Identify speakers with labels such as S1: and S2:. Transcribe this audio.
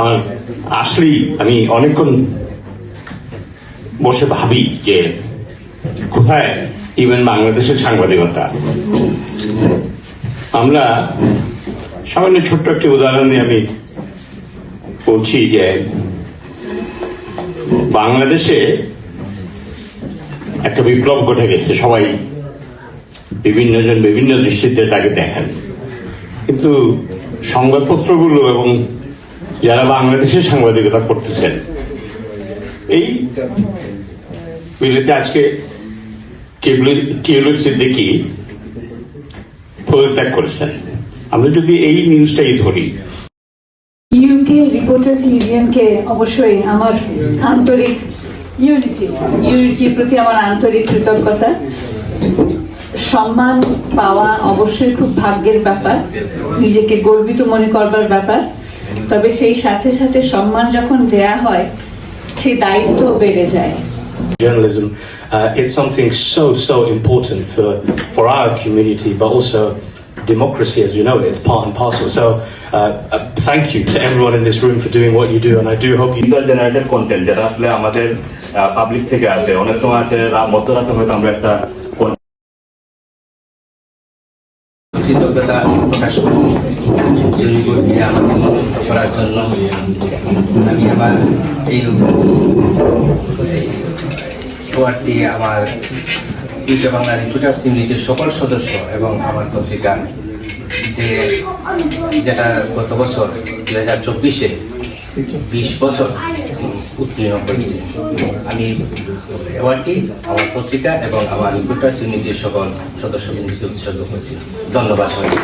S1: আমার আসলেই আমি অনেকক্ষণ বসে ভাবি যে কোথায় ইভেন বাংলাদেশের সাংবাদিকতা? আমরা সামান্য ছোট্ট একটি উদাহরণ দিয়ে আমি বলছি যে বাংলাদেশে একটা বিপ্লব ঘটে গেছে, সবাই বিভিন্ন জন বিভিন্ন দৃষ্টিতে তাকে দেখেন। কিন্তু সংবাদপত্রগুলো এবং যারা বাংলাদেশে সাংবাদিকতা করতেছেন। এই বিলেতে আজকে টিউলিপ সিদ্দিকি পদত্যাগ করেছেন। আমরা যদি এই নিউজটাই ধরি।
S2: ইউকে রিপোর্টার্স ইউনিয়নকে অবশ্যই আমার আন্তরিক ইউনিটি, ইউনিটির প্রতি আমার আন্তরিক কৃতজ্ঞতা। সম্মান পাওয়া অবশ্যই খুব ভাগ্যের ব্যাপার। নিজেকে গর্বিত মনে করবার ব্যাপার। তবে সেই সাথে সাথে সম্মান যখন দেয়া হয় সেই দায়িত্ব বেড়ে যায়
S3: journalism, uh, it's something so, so important for, for our community, but also democracy as we know it. It's part and parcel. So, uh, uh, thank you to everyone in this room for doing what you do, and I do hope you.
S4: User generated content যেটা আসলে আমাদের public থেকে আসে অনেক সময় আছে মধ্যরাতে হয়তো আমরা একটা content
S5: কৃতজ্ঞতা প্রকাশ করছি। জৈবকে আমাকে উন্নত করার জন্য আমি আমার এই অ্যাওয়ার্ডটি আমার ইউকে বাংলা রিপোর্টার্স ইউনিটির সকল সদস্য এবং আমার পত্রিকা যে যেটা গত বছর দু হাজার চব্বিশে, বিশ বছর উত্তীর্ণ করেছে আমি অ্যাওয়ার্ডটি আমার পত্রিকা এবং আমার রিপোর্টার্স ইউনিটির সকল সদস্যবৃন্দকে উৎসর্গ করেছি। ধন্যবাদ সবাইকে।